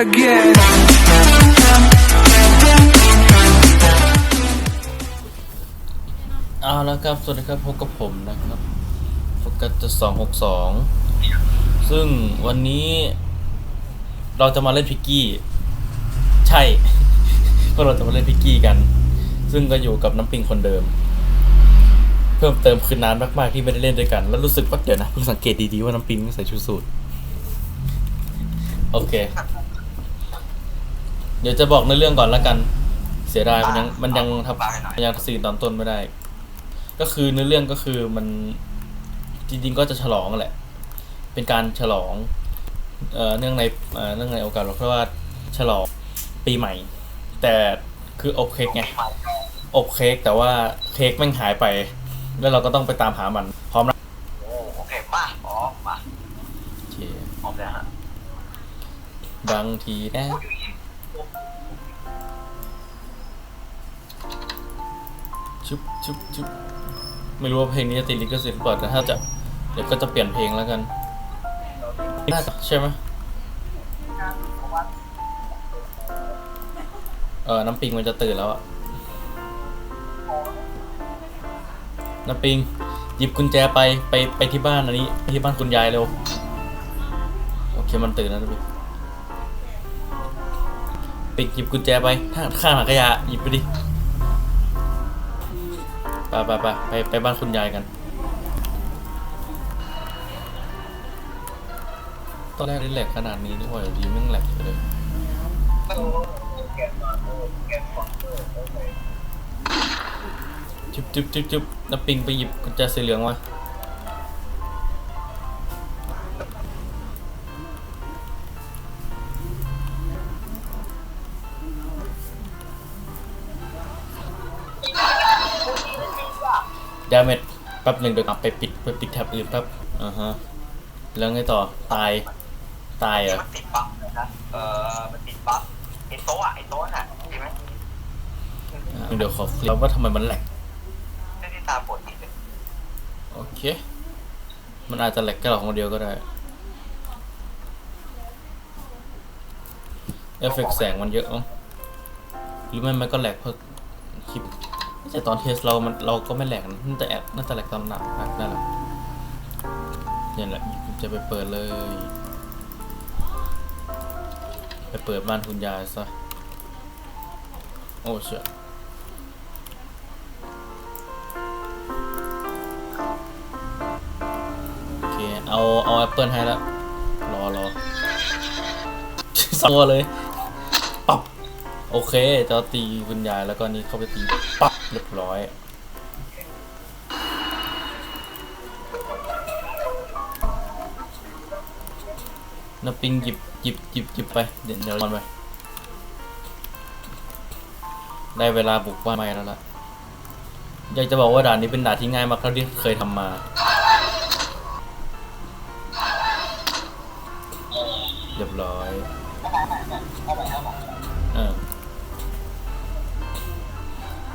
again. เอาล้วครับ สวัสดีครับพบกับผมนะครับโฟกัสสองหกสองซึ่งวันนี้เราจะมาเล่นพิกกี้ ใช่ พวกเราจะมาเล่นพิกกี้กัน ซึ่งก็อยู่กับน้ำปิงคนเดิม เพิ่มเติมคือนานมากๆที่ไม่ได้เล่นด้วยกัน แล้วรู้สึกว่าเดี๋ยวนะเพิ่งสังเกตดีๆว่าน้ำปิงไม่ใส่ชุดสูทโอเค เดี๋ยวจะบอกในเรื่องก่อนแล้วกัน เสียดายมันยังมันยังทับมันยังซีนตอนต้นไม่ได้ ก็คือเนื้อเรื่องก็คือมันจริงๆก็จะฉลองแหละ เป็นการฉลองเอ่อเนื่องในเอ่อเนื่องในโอกาสเพราะว่าฉลองปีใหม่ แต่คืออบเค้กไงอบเค้กแต่ว่าเค้กแม่งหายไป แล้วเราก็ต้องไปตามหามัน พร้อมนะโอ้โอเคมาอ๋อมาโอเคพร้อมแล้วฮะบางทีนะ ชุบชุบชุบไม่รู้ว่าเพลงนี้จะติดลิขสิทธิ์หรือเปล่าแต่ถ้าจะเดี๋ยวก็จะเปลี่ยนเพลงแล้วกันน่าจะใช่ไหมเออน้ำปิงมันจะตื่นแล้วอะน้ำปิง หยิบกุญแจไปไปไปที่บ้านอันนี้ที่บ้านคุณยายเร็วโอเคมันตื่นแล้วน้ำปิงปิงหยิบกุญแจไปข้างข้างหลังขยะหยิบไปดิ ไปไปไปไปไปบ้านคุณยายกัน ตอนแรกนี่แหลกขนาดนี้นี่หว่าอยู่ดีมึงแหลกเลยจุ๊บจุ๊บจุ๊บจุ๊บน้ำปิงไปหยิบกุญแจสีเหลืองมา ดาเมจแป๊บหนึ่งเดี๋ยวกลับไปปิดไปปิดแท็บอื่นแป๊บอ่าฮะแล้วไงต่อตายตายเหรอมันติดบั๊กเลยนะเออมันติดบั๊กไอ้โต๊ะอะไอ้โต๊ะน่ะเห็นไหมอ่าเดี๋ยวขอฟลิปว่าทำไมมันแหลกไม่ได้ตาปวดติดเลยโอเค มันอาจจะแหลกแค่เราคนเดียวก็ได้เอฟเฟกต์แสงมันเยอะมั้งหรือไม่มันก็แหลกเพราะคลิป แต่ตอนเทสเรามันเราก็ไม่แหลกนะน่าจะแอบน่าจะแหลกตอนหนักนักนั่นแหละเนี่ยแหละจะไปเปิดเลย ไปเปิดบ้านคุณยายซะ โอ้เชี่ยโอเค เอา เอาแอปเปิลให้แล้ว รอรอตัวเลย ปับ โอเค จะตีคุณยายแล้วก็นี่เข้าไปตีปับ เรียบร้อยนับปิงหยิบหยิบหยิบหยิบไป เดี๋ยวเดี๋ยวมันไป ได้เวลาบุกบ้านใหม่แล้วล่ะ อยากจะบอกว่าด่านนี้เป็นด่านที่ง่ายมากเท่าที่เคยทำมา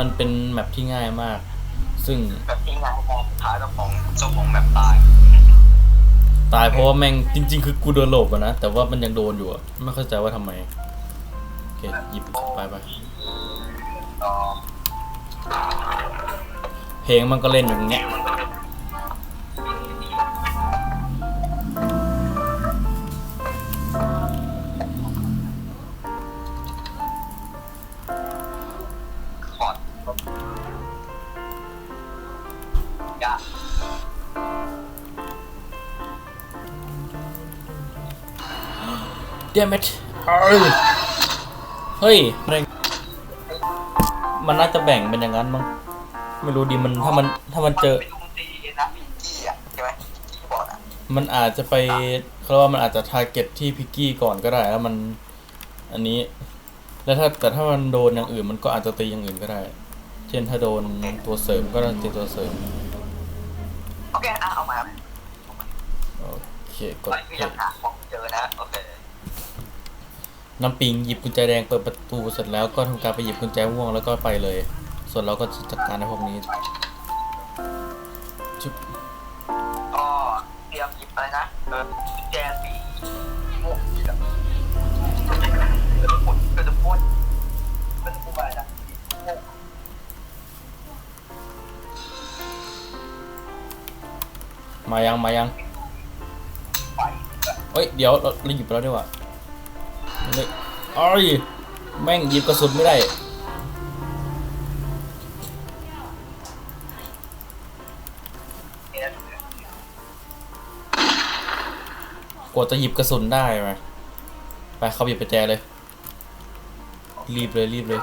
มันเป็นแมปที่ง่ายมาก ซึ่งแบบที่งานมองท้ายเจ้าของเจ้าของแบบตายตายเพราะว่าแม่งจริง ๆ คือกูโดนโหลบอะนะ แต่ว่ามันยังโดนอยู่อะไม่เข้าใจว่าทำไมโอเคหยิบไปไปต่อเพลงมันก็เล่นอยู่อย่างเงี้ยค เดม t เฮ้ยแม่งมันน่าจะแบ่งเป็นอย่างนั้นมั้งไม่รู้ดิมันถ้ามันถ้ามันเจอเป็นลุงตีนะพิงกี้อะใช่ไหมที่บอกอะมันอาจจะไปเขาเรียกว่ามันอาจจะทาร์เก็ตที่พิกกี้ก่อนก็ได้แล้วมัน อันนี้ แล้วถ้าแต่ถ้ามันโดนอย่างอื่นมันก็อาจจะตีอย่างอื่นก็ได้ เช่นถ้าโดนตัวเสริมก็ต้องตีตัวเสริมโอเคอะเอามาโอเคกดไปพยายามหาของเจอนะโอเค น้ำปิงหยิบกุญแจแดงเปิดประตูเสร็จแล้วก็ทำการไปหยิบกุญแจว่วงแล้วก็ไปเลย ส่วนเราก็จัดการในพวกนี้จุ๊บก็เตรียมหยิบอะไรนะเกุญแจสีม่วงสีดเป็นปุ่นเญ่นเป็อย่วงมายังมายังเฮ้ยเดี๋ยวเราเราหยิบไปแล้วดีกว่า ยเอ้ยแม่งหยิบกระสุนไม่ได้กว่าจะหยิบกระสุนได้ไหมไปเขาหยิบไปแจเลย รีบเลยรีบเลย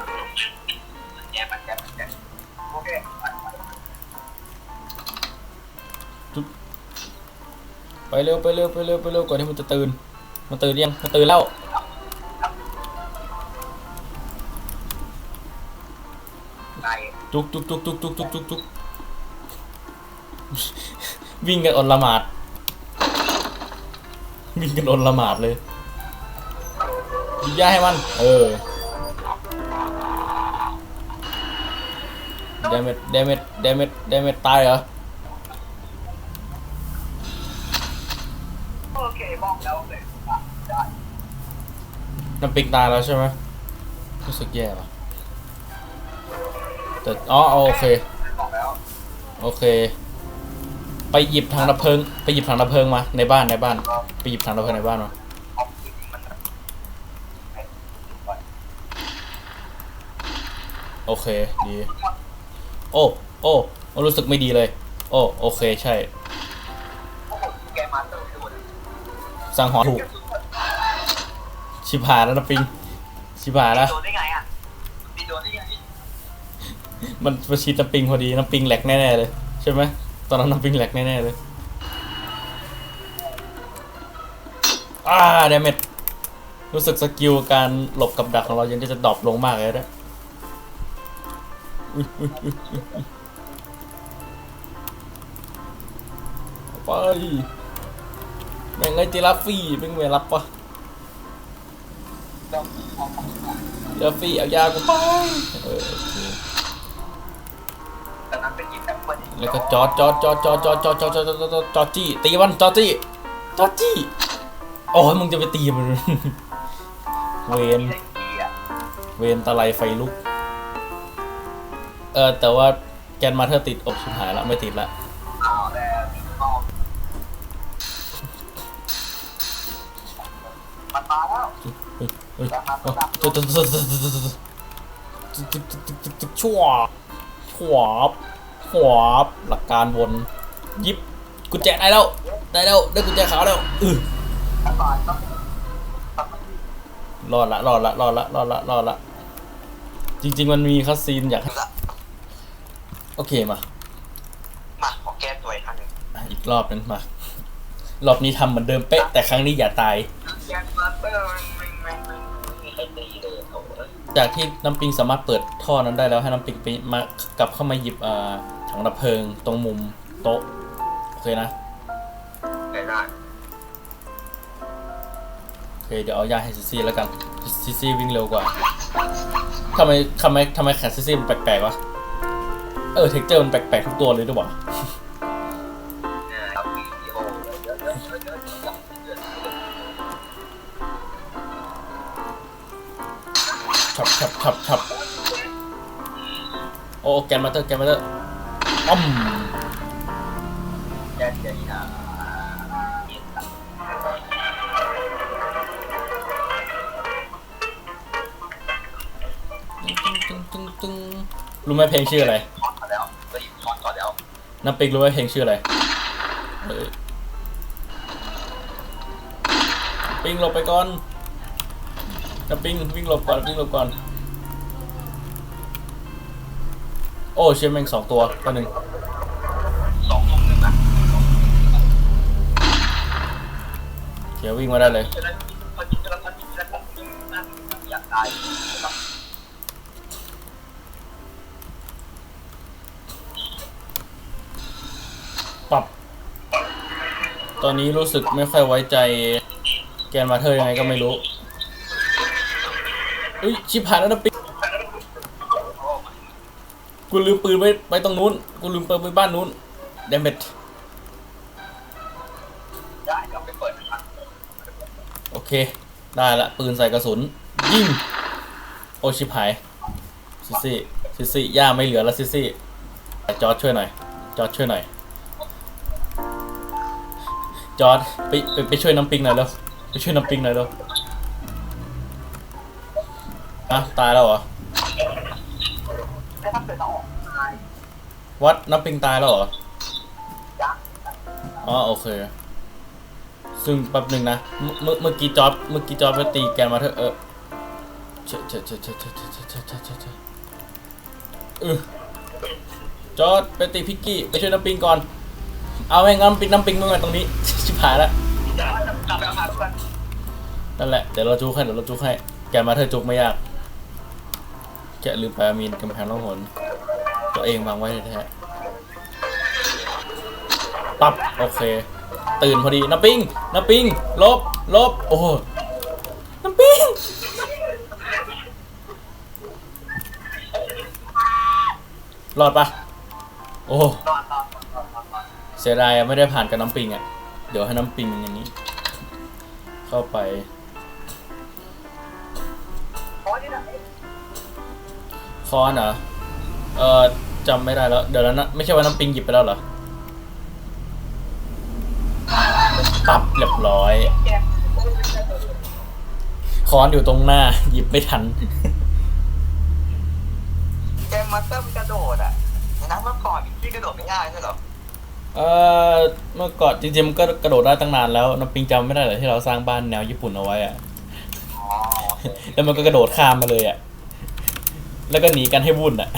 ไปเร็วไปเร็วไปเร็วไปเร็วก่อนที่มันจะตื่น มันตื่นยัง มันตื่นแล้ว จุกจุกจุกจุกจุกจุกจุกจุกวิ่งกันอนละหมาด วิ่งกันอนละหมาดเลยยิงย่าให้มัน เออเดเมดเดเมดเดเมดเดเมดตายเหรอโอเคบอกแล้วเลยได้น้ำปิงตายแล้วใช่ไหมรู้สึกแย่ว่ะ แต่อ๋อโอเคบอกแล้วโอเค ไปหยิบถังดับเพลิง ไปหยิบถังดับเพลิงมาในบ้านในบ้าน ไปหยิบถังดับเพลิงในบ้านมาเอาจริงมันโอเคดีโอ้โอ้โอ้รู้สึกไม่ดีเลย โอ้โอเคใช่โอ้โหแกมาเตอร์ไปดูเลยสั่งหอนถูก ชิบหายแล้วนะปิง ชิบหายแล้ว โดนได้ไงอะตีโดนได้ไง มันประชิดน้ำปิงพอดีน้ำปิงแหลกแน่ๆเลยใช่ไหมตอนนั้นน้ำปิงแหลกแน่ๆเลยอ่าเดเมจรู้สึกสกิลการหลบกับดักของเรายังจะดรอปลงมากเลยนะไปแม่งไอ้จิราฟฟี่แม่งไม่รับปะแล้วพอของจิราฟี่เอายากูไป แต่นั้นเป็นยิงแอปเปิลแล้วก็จอดจอดจอดจอดจอดจอดจอดจอดจอดจอดจอดจี้ตีมันจอดจี้จอดจี้โอ้ยมึงจะไปตีมันเวนไอ้เหี้ยเวนตะไลไฟลุก เออแต่ว่าแกนมาเธอติดอบชิบหายละไม่ติดละอ้าวแล้ว หัวบหลักการวนยิบกุญแจได้แล้วได้แล้วได้กุญแจขาวแล้วอือรอดละรอดละรอดละรอดละรอดละจริง ๆ มันมีคัสซีนอยากโอเคมามาขอแก้ตัวอีกครั้งนึงอีกรอบนึงมารอบนี้ทำเหมือนเดิมเป๊ะ แต่ครั้งนี้อย่าตายจากที่น้ำปิงสามารถเปิดท่อนั้นได้แล้วให้น้ำปิงไปมากลับเข้ามาหยิบอ่า ถังดับเพลิงตรงมุมโต๊ะโอเคนะได้ได้โอเคเดี๋ยวเอายาให้ซิซี่แล้วกันซิซี่วิ่งเร็วกว่าทำไมทำไมทำไมแขนซิซี่มันแปลกๆวะเออเท็กเจอร์มันแปลกๆทุกตัวเลยด้วยวะครับมีโอ้เยอะเยอะเยอะเยอะเยอะเยอะฉับฉับฉับฉับโอ้แกนมาเตอร์แกนมาเตอร์ อ้มแก้ใจอะตึ้งตึ้งตึ้งรู้ไหมเพลงชื่ออะไรนก่อนแล้วก็ยิงถอนก่อนแล้วน้ำปิงรู้ไหมเพลงชื่ออะไรเอ้ยปิงหลบไปก่อนน้ำปิงวิ่งหลบก่อนวิ่งหลบก่อน โอ้เชี่ยแม่งสองตัวตัวหนึ่งสองทุ่มหนึ่งอะเดี๋ยววิ่งมาได้เลยฉะนั้นพอจิตแล้วพอจิตแล้วผมนั่นอยากตายครับปรับ ตอนนี้รู้สึกไม่ค่อยไว้ใจแกนมาเธอยังไงก็ไม่รู้ อุ้ยชิบหายแล้วนะปิง กูลืมปืนไว้ไปตรงนู้น กูลืมปืนไปบ้านนู้นเดมเมจได้กลับไปเปิดนะครับโอเค ได้ละ ปืนใส่กระสุน ยิง โอชิบหายซิซี่ซิซี่ย่าไม่เหลือแล้วซิซี่จอร์จช่วยหน่อย จอร์จช่วยหน่อยขจอร์ดไปไปไปช่วยน้ำปิงหน่อยเร็ว ไปช่วยน้ำปิงหน่อยเร็วอะตายแล้วเหรอ แล้วถ้าเกิดเราออกตาย วัดน้ำปิงตายแล้วเหรอยักษ์อ๋อโอเค ซึ่งแป๊บหนึ่งนะ เมื่อเมื่อเมื่อกี้จอร์ดเมื่อกี้จอร์ดไปตีแกนมาเถอะเออเชอะเชอะเชอะเชอะเชอะเชอะเชอะเชอะเชอะเชอะเชอะเออจอร์ดไปตีพิกกี้ไปช่วยน้ำปิงก่อน เอาไงงั้นปิงน้ำปิงมึงมาตรงนี้ ชิบหายแล้วเดี๋ยวจะกลับไปเอามาเพื่อนนั่นแหละ เดี๋ยวเราจุกให้เดี๋ยวเราจุกให้ แกมาเธอจุกไม่ยาก แกะลืมไปว่ามีกำแพงล่องหน ตัวเองวางไว้แท้ๆปั๊บโอเค ตื่นพอดีน้ำปิงน้ำปิงลบลบโอ้โน้ำปิงรอดปะโอ้หนอนนอนนอนนอนนอนเสียดายไม่ได้ผ่านกับน้ำปิงอะ เดี๋ยวให้น้ำปิงอย่างนี้ เข้าไปคอนเหรอเออ จำไม่ได้แล้ว เดี๋ยวแล้วนะไม่ใช่ว่าน้ำปิงหยิบไปแล้วเหรอปับเรียบร้อยแกคอนอยู่ตรงหน้า หยิบไม่ทันแกมาเติมกระโดดอะในนั้นเมื่อก่อนพี่กระโดดไม่ง่ายใช่เหรอเออเมื่อก่อนจริงๆมันก็กระโดดได้ตั้งนานแล้วน้ำปิงจำไม่ได้เหรอที่เราสร้างบ้านแนวญี่ปุ่นเอาไว้อะอ๋อแล้วมันก็กระโดดข้ามมาเลยอะแล้วก็หนีกันให้วุ่นอะ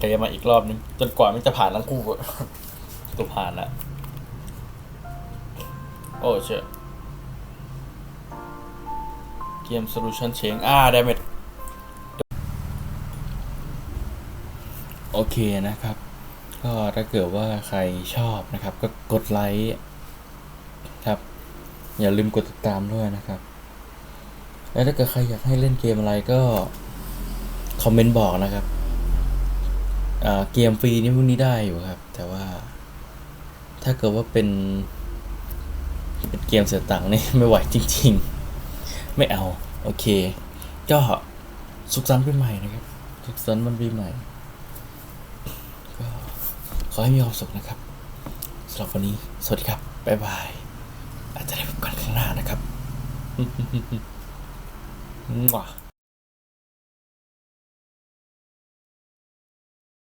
แต่จะมาอีกรอบนึง จนกว่ามันจะผ่านทั้งคู่อะตัวผ่านละโอ้เชื่อเกมโซลูชันเชงอ่าได้เม็ดโอเคนะครับ ก็ถ้าเกิดว่าใครชอบนะครับ ก็กดไลค์ครับ อย่าลืมกดติดตามด้วยนะครับ แล้วถ้าเกิดใครอยากให้เล่นเกมอะไรก็ คอมเมนต์บอกนะครับ เกมฟรีนี่พวกนี้ได้อยู่ครับ แต่ว่า ถ้าเกิดว่าเป็น เป็นเกมเสียตังค์นี่ไม่ไหวจริง ๆ ไม่เอา โอเค ก็สุขสันต์ปีใหม่นะครับ สุขสันต์วันปีใหม่ ก็ขอให้มีความสุขนะครับสำหรับวันนี้ สวัสดีครับ บ๊ายบาย อาจจะได้พบกันข้างหน้านะครับม้ว